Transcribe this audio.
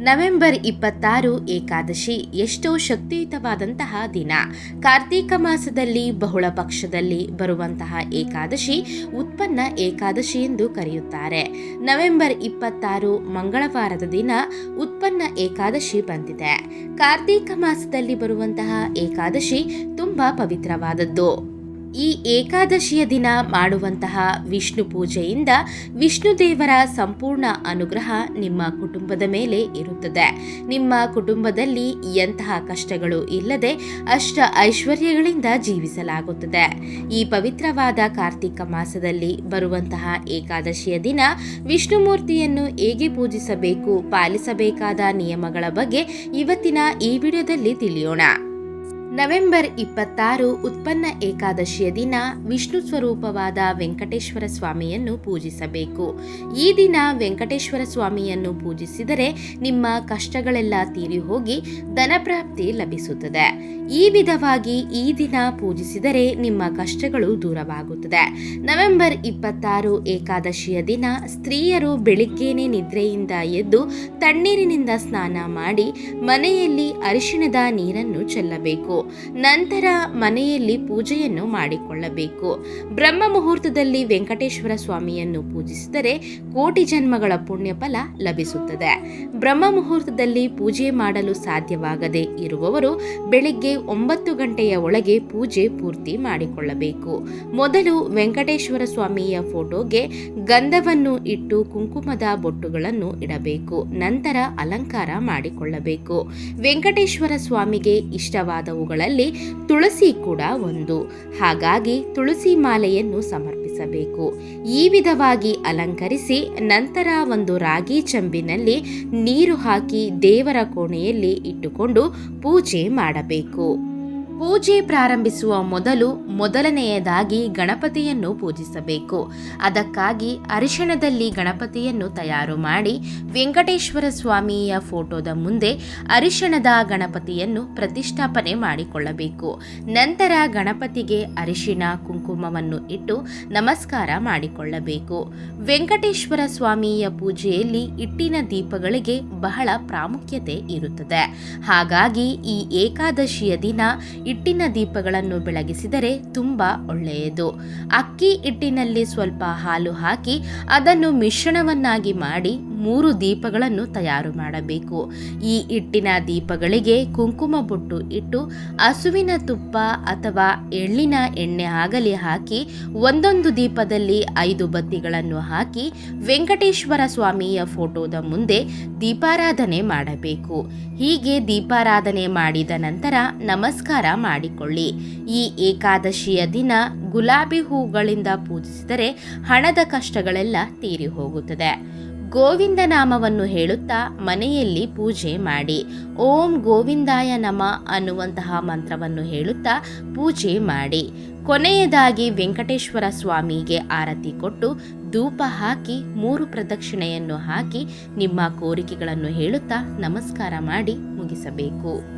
November ಇಪ್ಪತ್ತಾರು ಏಕಾದಶಿ, ಎಷ್ಟೋ ಶಕ್ತಿಯುತವಾದಂತಹ ದಿನ. ಕಾರ್ತೀಕ ಮಾಸದಲ್ಲಿ ಬಹುಳ ಪಕ್ಷದಲ್ಲಿ ಬರುವಂತಹ ಏಕಾದಶಿ ಉತ್ಪನ್ನ ಏಕಾದಶಿ ಎಂದು ಕರೆಯುತ್ತಾರೆ. ನವೆಂಬರ್ ಇಪ್ಪತ್ತಾರು ಮಂಗಳವಾರದ ದಿನ ಉತ್ಪನ್ನ ಏಕಾದಶಿ ಬಂದಿದೆ. ಕಾರ್ತೀಕ ಮಾಸದಲ್ಲಿ ಬರುವಂತಹ ಏಕಾದಶಿ ತುಂಬಾ ಪವಿತ್ರವಾದದ್ದು. ಈ ಏಕಾದಶಿಯ ದಿನ ಮಾಡುವಂತಹ ವಿಷ್ಣು ಪೂಜೆಯಿಂದ ವಿಷ್ಣು ದೇವರ ಸಂಪೂರ್ಣ ಅನುಗ್ರಹ ನಿಮ್ಮ ಕುಟುಂಬದ ಮೇಲೆ ಇರುತ್ತದೆ. ನಿಮ್ಮ ಕುಟುಂಬದಲ್ಲಿ ಎಂತಹ ಕಷ್ಟಗಳು ಇಲ್ಲದೆ ಅಷ್ಟ ಐಶ್ವರ್ಯಗಳಿಂದ ಜೀವಿಸಲಾಗುತ್ತದೆ. ಈ ಪವಿತ್ರವಾದ ಕಾರ್ತಿಕ ಮಾಸದಲ್ಲಿ ಬರುವಂತಹ ಏಕಾದಶಿಯ ದಿನ ವಿಷ್ಣುಮೂರ್ತಿಯನ್ನು ಹೇಗೆ ಪೂಜಿಸಬೇಕು, ಪಾಲಿಸಬೇಕಾದ ನಿಯಮಗಳ ಬಗ್ಗೆ ಇವತ್ತಿನ ಈ ವಿಡಿಯೋದಲ್ಲಿ ತಿಳಿಯೋಣ. ನವೆಂಬರ್ ಇಪ್ಪತ್ತಾರು ಉತ್ಪನ್ನ ಏಕಾದಶಿಯ ದಿನ ವಿಷ್ಣು ಸ್ವರೂಪವಾದ ವೆಂಕಟೇಶ್ವರ ಸ್ವಾಮಿಯನ್ನು ಪೂಜಿಸಬೇಕು. ಈ ದಿನ ವೆಂಕಟೇಶ್ವರ ಸ್ವಾಮಿಯನ್ನು ಪೂಜಿಸಿದರೆ ನಿಮ್ಮ ಕಷ್ಟಗಳೆಲ್ಲ ತೀರಿ ಹೋಗಿ ಧನಪ್ರಾಪ್ತಿ ಲಭಿಸುತ್ತದೆ. ಈ ವಿಧವಾಗಿ ಈ ದಿನ ಪೂಜಿಸಿದರೆ ನಿಮ್ಮ ಕಷ್ಟಗಳು ದೂರವಾಗುತ್ತದೆ. ನವೆಂಬರ್ ಇಪ್ಪತ್ತಾರು ಏಕಾದಶಿಯ ದಿನ ಸ್ತ್ರೀಯರು ಬೆಳಿಗ್ಗೆನೆ ನಿದ್ರೆಯಿಂದ ಎದ್ದು ತಣ್ಣೀರಿನಿಂದ ಸ್ನಾನ ಮಾಡಿ ಮನೆಯಲ್ಲಿ ಅರಿಶಿಣದ ನೀರನ್ನು ಚೆಲ್ಲಬೇಕು. ನಂತರ ಮನೆಯಲ್ಲಿ ಪೂಜೆಯನ್ನು ಮಾಡಿಕೊಳ್ಳಬೇಕು. ಬ್ರಹ್ಮ ಮುಹೂರ್ತದಲ್ಲಿ ವೆಂಕಟೇಶ್ವರ ಸ್ವಾಮಿಯನ್ನು ಪೂಜಿಸಿದರೆ ಕೋಟಿ ಜನ್ಮಗಳ ಪುಣ್ಯ ಫಲ ಲಭಿಸುತ್ತದೆ. ಬ್ರಹ್ಮ ಮುಹೂರ್ತದಲ್ಲಿ ಪೂಜೆ ಮಾಡಲು ಸಾಧ್ಯವಾಗದೆ ಇರುವವರು ಬೆಳಿಗ್ಗೆ ಒಂಬತ್ತು ಗಂಟೆಯ ಒಳಗೆ ಪೂಜೆ ಪೂರ್ತಿ ಮಾಡಿಕೊಳ್ಳಬೇಕು. ಮೊದಲು ವೆಂಕಟೇಶ್ವರ ಸ್ವಾಮಿಯ ಫೋಟೋಗೆ ಗಂಧವನ್ನು ಇಟ್ಟು ಕುಂಕುಮದ ಬೊಟ್ಟುಗಳನ್ನು ಇಡಬೇಕು. ನಂತರ ಅಲಂಕಾರ ಮಾಡಿಕೊಳ್ಳಬೇಕು. ವೆಂಕಟೇಶ್ವರ ಸ್ವಾಮಿಗೆ ಇಷ್ಟವಾದವುಗಳಲ್ಲಿ ತುಳಸಿ ಕೂಡ ಒಂದು. ಹಾಗಾಗಿ ತುಳಸಿ ಮಾಲೆಯನ್ನು ಸಮರ್ಪಿಸಬೇಕು. ಈ ವಿಧವಾಗಿ ಅಲಂಕರಿಸಿ ನಂತರ ಒಂದು ರಾಗಿ ಚಂಬಿನಲ್ಲಿ ನೀರು ಹಾಕಿ ದೇವರ ಕೋಣೆಯಲ್ಲಿ ಇಟ್ಟುಕೊಂಡು ಪೂಜೆ ಮಾಡಬೇಕು. ಪೂಜೆ ಪ್ರಾರಂಭಿಸುವ ಮೊದಲು ಮೊದಲನೆಯದಾಗಿ ಗಣಪತಿಯನ್ನು ಪೂಜಿಸಬೇಕು. ಅದಕ್ಕಾಗಿ ಅರಿಶಿಣದಲ್ಲಿ ಗಣಪತಿಯನ್ನು ತಯಾರು ಮಾಡಿ ವೆಂಕಟೇಶ್ವರ ಸ್ವಾಮಿಯ ಫೋಟೋದ ಮುಂದೆ ಅರಿಶಿಣದ ಗಣಪತಿಯನ್ನು ಪ್ರತಿಷ್ಠಾಪನೆ ಮಾಡಿಕೊಳ್ಳಬೇಕು. ನಂತರ ಗಣಪತಿಗೆ ಅರಿಶಿಣ, ಕುಂಕುಮವನ್ನು ಇಟ್ಟು ನಮಸ್ಕಾರ ಮಾಡಿಕೊಳ್ಳಬೇಕು. ವೆಂಕಟೇಶ್ವರ ಸ್ವಾಮಿಯ ಪೂಜೆಯಲ್ಲಿ ಇಟ್ಟಿನ ದೀಪಗಳಿಗೆ ಬಹಳ ಪ್ರಾಮುಖ್ಯತೆ ಇರುತ್ತದೆ. ಹಾಗಾಗಿ ಈ ಏಕಾದಶಿಯ ದಿನ ಇಟ್ಟಿನ ದೀಪಗಳನ್ನು ಬೆಳಗಿಸಿದರೆ ತುಂಬ ಒಳ್ಳೆಯದು. ಅಕ್ಕಿ ಹಿಟ್ಟಿನಲ್ಲಿ ಸ್ವಲ್ಪ ಹಾಲು ಹಾಕಿ ಅದನ್ನು ಮಿಶ್ರಣವನ್ನಾಗಿ ಮಾಡಿ ಮೂರು ದೀಪಗಳನ್ನು ತಯಾರು ಮಾಡಬೇಕು. ಈ ಹಿಟ್ಟಿನ ದೀಪಗಳಿಗೆ ಕುಂಕುಮ ಬೊಟ್ಟು ಇಟ್ಟು ಹಸುವಿನ ತುಪ್ಪ ಅಥವಾ ಎಳ್ಳಿನ ಎಣ್ಣೆ ಆಗಲಿ ಹಾಕಿ ಒಂದೊಂದು ದೀಪದಲ್ಲಿ ಐದು ಬತ್ತಿಗಳನ್ನು ಹಾಕಿ ವೆಂಕಟೇಶ್ವರ ಸ್ವಾಮಿಯ ಫೋಟೋದ ಮುಂದೆ ದೀಪಾರಾಧನೆ ಮಾಡಬೇಕು. ಹೀಗೆ ದೀಪಾರಾಧನೆ ಮಾಡಿದ ನಂತರ ನಮಸ್ಕಾರ ಮಾಡಿಕೊಳ್ಳಿ. ಈ ಏಕಾದಶಿಯ ದಿನ ಗುಲಾಬಿ ಹೂಗಳಿಂದ ಪೂಜಿಸಿದರೆ ಹಣದ ಕಷ್ಟಗಳೆಲ್ಲ ತೀರಿ ಹೋಗುತ್ತದೆ. ಗೋವಿಂದ ನಾಮವನ್ನು ಹೇಳುತ್ತಾ ಮನೆಯಲ್ಲಿ ಪೂಜೆ ಮಾಡಿ. ಓಂ ಗೋವಿಂದಾಯ ನಮ ಅನ್ನುವಂತಹ ಮಂತ್ರವನ್ನು ಹೇಳುತ್ತಾ ಪೂಜೆ ಮಾಡಿ. ಕೊನೆಯದಾಗಿ ವೆಂಕಟೇಶ್ವರ ಸ್ವಾಮಿಗೆ ಆರತಿ ಕೊಟ್ಟು ಧೂಪ ಹಾಕಿ ಮೂರು ಪ್ರದಕ್ಷಿಣೆಯನ್ನು ಹಾಕಿ ನಿಮ್ಮ ಕೋರಿಕೆಗಳನ್ನು ಹೇಳುತ್ತಾ ನಮಸ್ಕಾರ ಮಾಡಿ ಮುಗಿಸಬೇಕು.